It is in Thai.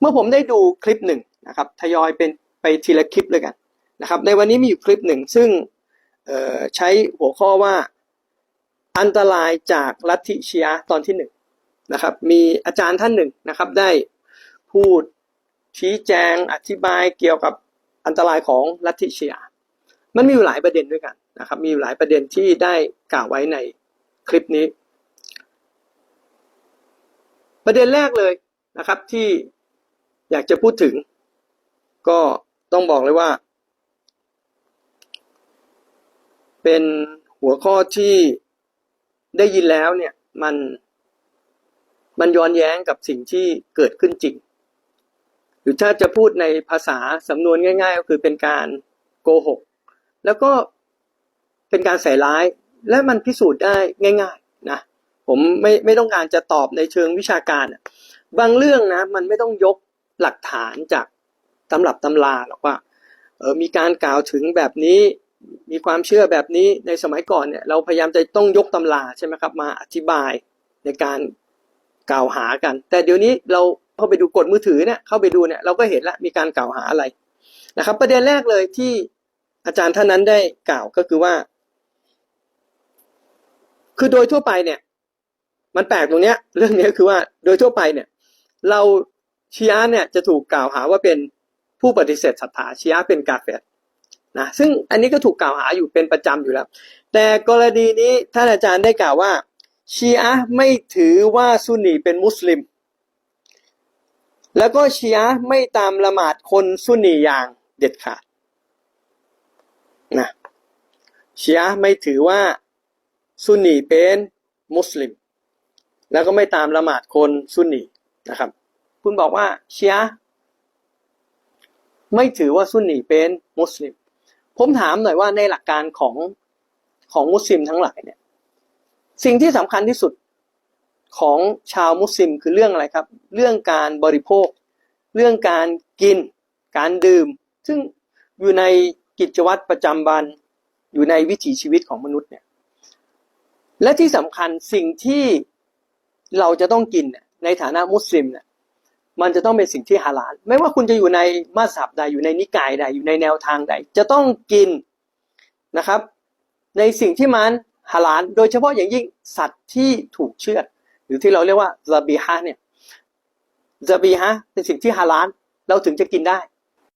เมื่อผมได้ดูคลิปหนึ่งนะครับทยอยเป็นไปทีละคลิปเลยกันนะครับในวันนี้มีอยู่คลิปหนึ่งซึ่งใช้หัวข้อว่าอันตรายจากลัทธิชียะตอนที่หนึ่งนะครับมีอาจารย์ท่านหนึ่งนะครับได้พูดชี้แจงอธิบายเกี่ยวกับอันตรายของลัทธิชียะมันมีอยู่หลายประเด็นด้วยกันนะครับมีอยู่หลายประเด็นที่ได้กล่าวไว้ในคลิปนี้ ประเด็นแรกเลยนะครับที่ อยากจะพูดถึง ก็ต้องบอกเลยว่า เป็นหัวข้อที่ได้ยินแล้วเนี่ยมันมันย้อนแย้งกับสิ่งที่เกิดขึ้นจริง หรือถ้าจะพูดในภาษาสำนวนง่าย ๆ ก็คือเป็นการโกหก แล้วก็เป็นการใส่ร้าย และมันพิสูจน์ได้ง่าย ๆนะ ผมไม่ไม่ต้องการจะตอบในเชิงวิชาการ บางเรื่องนะ มันไม่ต้องยก หลักฐานจากตำรับตำราหรอกว่าเออมีการกล่าวถึงแบบนี้มีความเชื่อแบบนี้ในสมัยก่อนเนี่ยเราพยายามจะต้องยกตำราใช่ไหมครับมาอธิบายในการกล่าวหากัน แต่เดี๋ยวนี้เราเข้าไปดูกดมือถือเนี่ยเข้าไปดูเนี่ยเราก็เห็นแล้วมีการกล่าวหาอะไรนะครับ ประเด็นแรกเลยที่อาจารย์ท่านนั้นได้กล่าวก็คือว่า คือโดยทั่วไปเนี่ย มันแปลกตรงเนี้ย เรื่องนี้คือว่าโดยทั่วไปเนี่ย เรา ชียะเนี่ยจะถูกกล่าวหาว่าเป็นผู้ปฏิเสธศรัทธาชียะเป็นกาเฟรนะซึ่งอันนี้ก็ถูกกล่าวหาอยู่เป็นประจำอยู่แล้ว แต่กรณีนี้ท่านอาจารย์ได้กล่าวว่าชีอะไม่ถือว่าซุนนีเป็นมุสลิม แล้วก็ชีอะไม่ตามละหมาดคนซุนนีอย่างเด็ดขาดนะชีอะไม่ถือว่าซุนนีเป็นมุสลิม แล้วก็ไม่ตามละหมาดคนซุนนีนะครับ คุณบอกว่าเชีอะห์ไม่ถือว่าซุนนีเป็นมุสลิม ผมถามหน่อยว่าในหลักการของของมุสลิมทั้งหลายเนี่ย สิ่งที่สำคัญที่สุดของชาวมุสลิมคือเรื่องอะไรครับ เรื่องการบริโภค เรื่องการกิน การดื่ม ซึ่งอยู่ในกิจวัตรประจำวันอยู่ในวิถีชีวิตของมนุษย์เนี่ย และที่สำคัญสิ่งที่เราจะต้องกินในฐานะมุสลิมเนี่ย มันจะต้องเป็นสิ่งที่ฮาลาลไม่ว่าคุณจะอยู่ในมัสยิดใดอยู่ในนิกายใดอยู่ในแนวทางใด จะต้องกินนะครับ ในสิ่งที่มันฮาลาลโดยเฉพาะอย่างยิ่งสัตว์ที่ถูกเชือด หรือที่เราเรียกว่าซาบีฮะเนี่ยซาบีฮะเป็นสิ่งที่ฮาลาลเราถึงจะกินได้